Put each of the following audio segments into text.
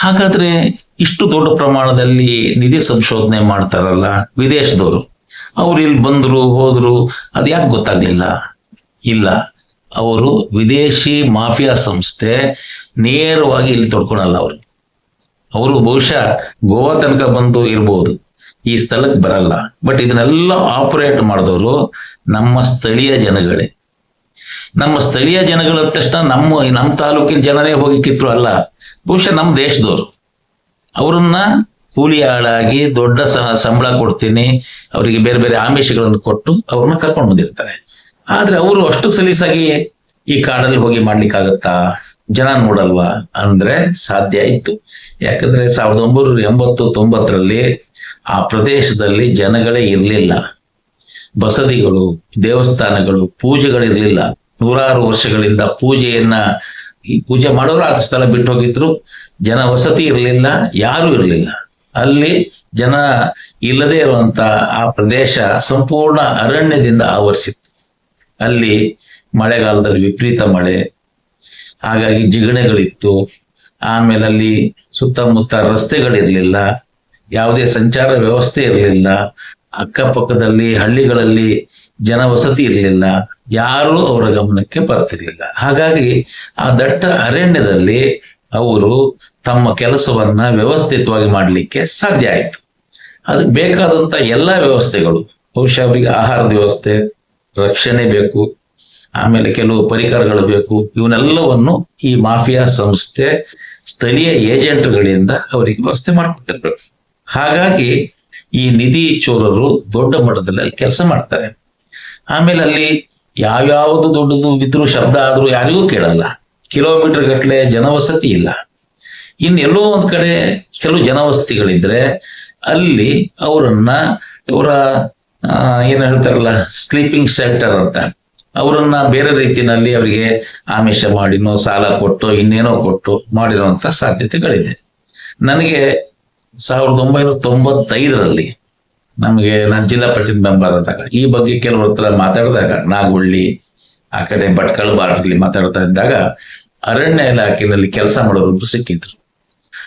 ಹಾಗಾದ್ರೆ ಇಷ್ಟು ದೊಡ್ಡ ಪ್ರಮಾಣದಲ್ಲಿ ನಿಧಿ ಸಂಶೋಧನೆ ಮಾಡ್ತಾರಲ್ಲ ವಿದೇಶದವರು? ಅವ್ರು ಇಲ್ಲಿ ಬಂದ್ರು, ಹೋದ್ರು ಅದು ಯಾಕೆ ಗೊತ್ತಾಗ್ಲಿಲ್ಲ. ಇಲ್ಲ. ಅವರು ವಿದೇಶಿ ಮಾಫಿಯಾ ಸಂಸ್ಥೆ ನೇರವಾಗಿ ಇಲ್ಲಿ ತೊಡ್ಕೊಳಲ್ಲ ಅವರು. ಅವರು ಬಹುಶಃ ಗೋವಾ ತನಕ ಬಂದು ಇರ್ಬೋದು. ಈ ಸ್ಥಳಕ್ಕೆ ಬರಲ್ಲ. ಬಟ್ ಇದನ್ನೆಲ್ಲ ಆಪರೇಟ್ ಮಾಡಿದವರು ನಮ್ಮ ಸ್ಥಳೀಯ ಜನಗಳೇ. ನಮ್ಮ ಸ್ಥಳೀಯ ಜನಗಳ ತಕ್ಷಣ ನಮ್ಮ ನಮ್ಮ ತಾಲೂಕಿನ ಜನರೇ ಹೋಗಿ ಕಿತ್ರು ಅಲ್ಲ. ಬಹುಶಃ ನಮ್ಮ ದೇಶದವರು. ಅವರನ್ನ ಕೂಲಿ ಆಳಾಗಿ ದೊಡ್ಡ ಸಹ ಸಂಬಳ ಕೊಡ್ತೀನಿ, ಅವರಿಗೆ ಬೇರೆ ಬೇರೆ ಆಮಿಷಗಳನ್ನು ಕೊಟ್ಟು ಅವ್ರನ್ನ ಕರ್ಕೊಂಡು ಬಂದಿರ್ತಾರೆ. ಆದ್ರೆ ಅವರು ಅಷ್ಟು ಸಲೀಸಾಗಿ ಈ ಕಾಡಲ್ಲಿ ಹೋಗಿ ಮಾಡ್ಲಿಕ್ಕಾಗತ್ತಾ? ಜನ ನೋಡಲ್ವಾ? ಅಂದ್ರೆ ಸಾಧ್ಯ ಇತ್ತು ಯಾಕಂದ್ರೆ ಸಾವಿರದ ಒಂಬೈನೂರ ಎಂಬತ್ತು, ತೊಂಬತ್ತರಲ್ಲಿ ಆ ಪ್ರದೇಶದಲ್ಲಿ ಜನಗಳೇ ಇರಲಿಲ್ಲ. ಬಸದಿಗಳು, ದೇವಸ್ಥಾನಗಳು, ಪೂಜೆಗಳಿರಲಿಲ್ಲ. ನೂರಾರು ವರ್ಷಗಳಿಂದ ಪೂಜೆಯನ್ನ ಈ ಪೂಜೆ ಮಾಡೋರು ಆ ಸ್ಥಳ ಬಿಟ್ಟು ಹೋಗಿದ್ರು. ಜನ ವಸತಿ ಇರಲಿಲ್ಲ, ಯಾರು ಇರಲಿಲ್ಲ. ಅಲ್ಲಿ ಜನ ಇಲ್ಲದೆ ಇರುವಂತ ಆ ಪ್ರದೇಶ ಸಂಪೂರ್ಣ ಅರಣ್ಯದಿಂದ ಆವರಿಸಿತ್ತು. ಅಲ್ಲಿ ಮಳೆಗಾಲದಲ್ಲಿ ವಿಪರೀತ ಮಳೆ, ಹಾಗಾಗಿ ಜಿಗಣೆಗಳಿತ್ತು. ಆಮೇಲೆ ಅಲ್ಲಿ ಸುತ್ತಮುತ್ತ ರಸ್ತೆಗಳಿರಲಿಲ್ಲ, ಯಾವುದೇ ಸಂಚಾರ ವ್ಯವಸ್ಥೆ ಇರಲಿಲ್ಲ. ಅಕ್ಕಪಕ್ಕದಲ್ಲಿ ಹಳ್ಳಿಗಳಲ್ಲಿ ಜನವಸತಿ ಇರಲಿಲ್ಲ, ಯಾರೂ ಅವರ ಗಮನಕ್ಕೆ ಬರ್ತಿರ್ಲಿಲ್ಲ. ಹಾಗಾಗಿ ಆ ದಟ್ಟ ಅರಣ್ಯದಲ್ಲಿ ಅವರು ತಮ್ಮ ಕೆಲಸವನ್ನ ವ್ಯವಸ್ಥಿತವಾಗಿ ಮಾಡಲಿಕ್ಕೆ ಸಾಧ್ಯ ಆಯಿತು. ಅದಕ್ಕೆ ಬೇಕಾದಂತ ಎಲ್ಲ ವ್ಯವಸ್ಥೆಗಳು, ಬಹುಶಃ ಅವರಿಗೆ ಆಹಾರದ ವ್ಯವಸ್ಥೆ, ರಕ್ಷಣೆ ಬೇಕು, ಆಮೇಲೆ ಕೆಲವು ಪರಿಕರಗಳು ಬೇಕು, ಇವನ್ನೆಲ್ಲವನ್ನು ಈ ಮಾಫಿಯಾ ಸಂಸ್ಥೆ ಸ್ಥಳೀಯ ಏಜೆಂಟ್ಗಳಿಂದ ಅವರಿಗೆ ವ್ಯವಸ್ಥೆ ಮಾಡಿಕೊಟ್ಟಿರ್ಬೇಕು. ಹಾಗಾಗಿ ಈ ನಿಧಿ ಚೋರರು ದೊಡ್ಡ ಮಟ್ಟದಲ್ಲಿ ಕೆಲಸ ಮಾಡ್ತಾರೆ. ಆಮೇಲೆ ಅಲ್ಲಿ ಯಾವ್ಯಾವುದು ದೊಡ್ಡದು ಬಿದ್ರು ಶಬ್ದ ಆದರೂ ಯಾರಿಗೂ ಕೇಳಲ್ಲ. ಕಿಲೋಮೀಟರ್ ಗಟ್ಟಲೆ ಜನವಸತಿ ಇಲ್ಲ. ಇನ್ನು ಎಲ್ಲೋ ಒಂದು ಕಡೆ ಕೆಲವು ಜನವಸತಿಗಳಿದ್ರೆ ಅಲ್ಲಿ ಅವರನ್ನ ಇವರ ಏನು ಹೇಳ್ತಾರಲ್ಲ ಸ್ಲೀಪಿಂಗ್ ಸೆಕ್ಟರ್ ಅಂತ. ಅವರನ್ನ ಬೇರೆ ರೀತಿಯಲ್ಲಿ ಅವರಿಗೆ ಆಮಿಷ ಮಾಡಿನೋ, ಸಾಲ ಕೊಟ್ಟು, ಇನ್ನೇನೋ ಕೊಟ್ಟು ಮಾಡಿರುವಂತ ಸಾಧ್ಯತೆಗಳಿದೆ. ನನಗೆ ಸಾವಿರದ ಒಂಬೈನೂರ ತೊಂಬತ್ತೈದರಲ್ಲಿ ನಮಗೆ ನಾನು ಜಿಲ್ಲಾ ಪರಿಷತ್ ಮೆಂಬರ್ ಆದಾಗ ಈ ಬಗ್ಗೆ ಕೆಲವರ ಮಾತಾಡಿದಾಗ ನಾಗುಳ್ಳಿ ಆ ಕಡೆ ಭಟ್ಕಳ ಬಾರ್ಡ್ಲಿ ಮಾತಾಡ್ತಾ ಇದ್ದಾಗ ಅರಣ್ಯ ಇಲಾಖೆಯಲ್ಲಿ ಕೆಲಸ ಮಾಡೋರು ಸಿಕ್ಕಿದ್ರು.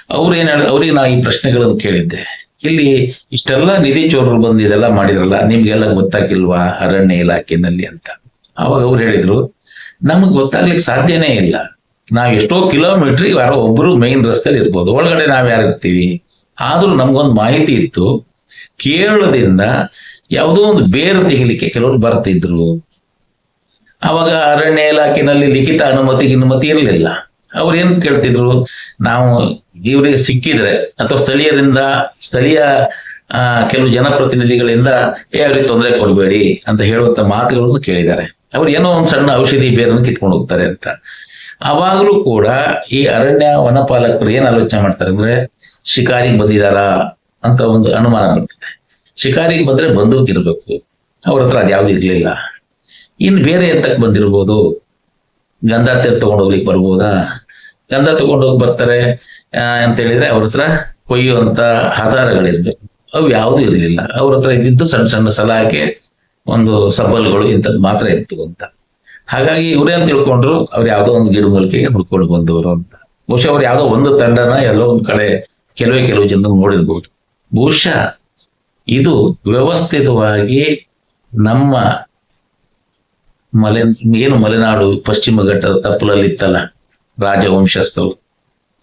ಅವ್ರು ಏನ್ ಅವ್ರಿಗೆ ನಾ ಈ ಪ್ರಶ್ನೆಗಳನ್ನು ಕೇಳಿದ್ದೆ. ಇಲ್ಲಿ ಇಷ್ಟೆಲ್ಲ ನಿಧಿ ಚೋರರು ಬಂದು ಇದೆಲ್ಲ ಮಾಡಿದ್ರಲ್ಲ, ನಿಮ್ಗೆಲ್ಲ ಗೊತ್ತಾಗಿಲ್ವಾ ಅರಣ್ಯ ಇಲಾಖೆನಲ್ಲಿ ಅಂತ? ಅವಾಗ ಅವ್ರು ಹೇಳಿದ್ರು, ನಮಗೆ ಗೊತ್ತಾಗ್ಲಿಕ್ಕೆ ಸಾಧ್ಯನೇ ಇಲ್ಲ. ನಾವು ಎಷ್ಟೋ ಕಿಲೋಮೀಟರ್ ಯಾರೋ ಒಬ್ರು ಮೇನ್ ರಸ್ತೆಲಿ ಇರ್ಬೋದು. ಒಳಗಡೆ ನಾವು ಯಾರು ಇರ್ತೀವಿ ಆದ್ರೂ ನಮ್ಗೊಂದು ಮಾಹಿತಿ ಇತ್ತು. ಕೇರಳದಿಂದ ಯಾವುದೋ ಒಂದು ಬೇರು ತೆಗಿಲಿಕ್ಕೆ ಕೆಲವರು ಬರ್ತಿದ್ರು. ಅವಾಗ ಅರಣ್ಯ ಇಲಾಖೆನಲ್ಲಿ ಲಿಖಿತ ಅನುಮತಿ ಅನುಮತಿ ಇರಲಿಲ್ಲ. ಅವ್ರು ಏನ್ ಕೇಳ್ತಿದ್ರು? ನಾವು ಇವರಿಗೆ ಸಿಕ್ಕಿದ್ರೆ ಅಥವಾ ಸ್ಥಳೀಯರಿಂದ, ಸ್ಥಳೀಯ ಕೆಲವು ಜನಪ್ರತಿನಿಧಿಗಳಿಂದ, ಏ, ಅವ್ರಿಗೆ ತೊಂದರೆ ಕೊಡಬೇಡಿ ಅಂತ ಹೇಳುವಂತ ಮಾತುಗಳನ್ನು ಕೇಳಿದ್ದಾರೆ. ಅವ್ರು ಏನೋ ಒಂದು ಸಣ್ಣ ಔಷಧಿ ಬೇರನ್ನು ಕಿತ್ಕೊಂಡು ಹೋಗ್ತಾರೆ ಅಂತ. ಅವಾಗಲೂ ಕೂಡ ಈ ಅರಣ್ಯ ವನಪಾಲಕರು ಏನ್ ಆಲೋಚನೆ ಮಾಡ್ತಾರೆ ಅಂದ್ರೆ, ಶಿಕಾರಿಗೆ ಬಂದಿದಾರಾ ಅಂತ ಒಂದು ಅನುಮಾನ ಬರ್ತದೆ ಶಿಕಾರಿಗೆ ಬಂದ್ರೆ ಬಂದೂಕ್ ಇರಬೇಕು. ಅವ್ರ ಹತ್ರ ಅದ್ಯಾವ್ದು ಇರ್ಲಿಲ್ಲ. ಇನ್ ಬೇರೆ ಎತ್ತಕ್ ಬಂದಿರ್ಬೋದು? ಗಂಧ ತಗೊಂಡು ಹೋಗ್ಲಿಕ್ಕೆ ಬರ್ಬೋದಾ? ಗಂಧ ತಗೊಂಡೋಗಿ ಬರ್ತಾರೆ ಅಂತ ಹೇಳಿದ್ರೆ ಅವ್ರ ಹತ್ರ ಕೊಯ್ಯುವಂತ ಆಧಾರಗಳಿರ್ಬೇಕು. ಅವು ಯಾವುದೂ ಇರಲಿಲ್ಲ. ಅವ್ರ ಹತ್ರ ಇದ್ದಿದ್ದು ಸಣ್ಣ ಸಣ್ಣ ಸಲಾಕೆ, ಒಂದು ಸಬ್ಬಲ್ಗಳು ಇಂಥದ್ದು ಮಾತ್ರ ಇತ್ತು ಅಂತ. ಹಾಗಾಗಿ ಇವ್ರೇನ್ ತಿಳ್ಕೊಂಡ್ರು ಅವ್ರು ಯಾವ್ದೋ ಒಂದು ಗಿಡ ಮೂಲಿಕೆಗೆ ಹುಡ್ಕೊಂಡು ಬಂದವರು ಅಂತ. ಬಹುಶಃ ಅವ್ರು ಯಾವುದೋ ಒಂದು ತಂಡನ ಎಲ್ಲೋ ಒಂದ್ ಕಡೆ ಕೆಲವೇ ಕೆಲವು ಜನ ನೋಡಿರ್ಬೋದು. ಬಹುಶಃ ಇದು ವ್ಯವಸ್ಥಿತವಾಗಿ ನಮ್ಮ ಮಲೆ, ಏನು ಮಲೆನಾಡು ಪಶ್ಚಿಮ ಘಟ್ಟದ ತಪ್ಪಲಲ್ಲಿ ಇತ್ತಲ್ಲ ರಾಜವಂಶಸ್ಥರು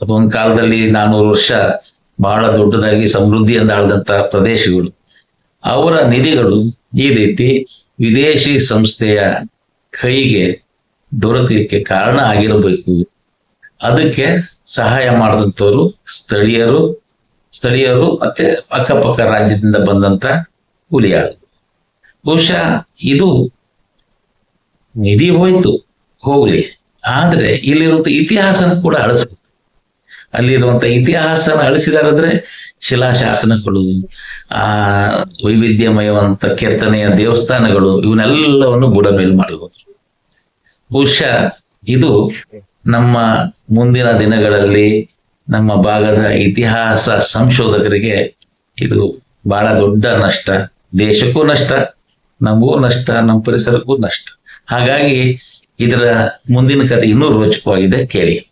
ಒಂದು ಕಾಲದಲ್ಲಿ ನಾನೂರು ವರ್ಷ ಬಹಳ ದೊಡ್ಡದಾಗಿ ಸಮೃದ್ಧಿಯಿಂದ ಆಳದಂತ ಪ್ರದೇಶಗಳು. ಅವರ ನಿಧಿಗಳು ಈ ರೀತಿ ವಿದೇಶಿ ಸಂಸ್ಥೆಯ ಕೈಗೆ ದೊರಕಲಿಕ್ಕೆ ಕಾರಣ ಆಗಿರಬೇಕು. ಅದಕ್ಕೆ ಸಹಾಯ ಮಾಡಿದಂಥವರು ಸ್ಥಳೀಯರು ಸ್ಥಳೀಯರು ಮತ್ತೆ ಅಕ್ಕಪಕ್ಕ ರಾಜ್ಯದಿಂದ ಬಂದಂತ ಕೂಲಿಯಾಳು ಬಹುಶಃ ಇದು ನಿಧಿ ಹೋಯ್ತು ಹೋಗ್ಲಿ. ಆದ್ರೆ ಇಲ್ಲಿರುವಂತ ಇತಿಹಾಸನ ಕೂಡ ಅಳಿಸ್ಬೇಕು. ಅಲ್ಲಿರುವಂತ ಇತಿಹಾಸನ ಅಳಿಸಿದಾರಂದ್ರೆ ಶಿಲಾಶಾಸನಗಳು, ಆ ವೈವಿಧ್ಯಮಯವಂತ ಕೆತ್ತನೆಯ ದೇವಸ್ಥಾನಗಳು ಇವನ್ನೆಲ್ಲವನ್ನು ಬುಡಮೇಲು ಮಾಡಿ ಹೋದ್ರು ಬಹುಶಃ ಇದು ನಮ್ಮ ಮುಂದಿನ ದಿನಗಳಲ್ಲಿ ನಮ್ಮ ಭಾಗದ ಇತಿಹಾಸ ಸಂಶೋಧಕರಿಗೆ ಇದು ಬಹಳ ದೊಡ್ಡ ನಷ್ಟ. ದೇಶಕ್ಕೂ ನಷ್ಟ, ನಮಗೂ ನಷ್ಟ, ನಮ್ಮ ಪರಿಸರಕ್ಕೂ ನಷ್ಟ. ಹಾಗಾಗಿ ಇದರ ಮುಂದಿನ ಕಥೆ ಇನ್ನೂ ರೋಚಕವಾಗಿದೆ, ಕೇಳಿ.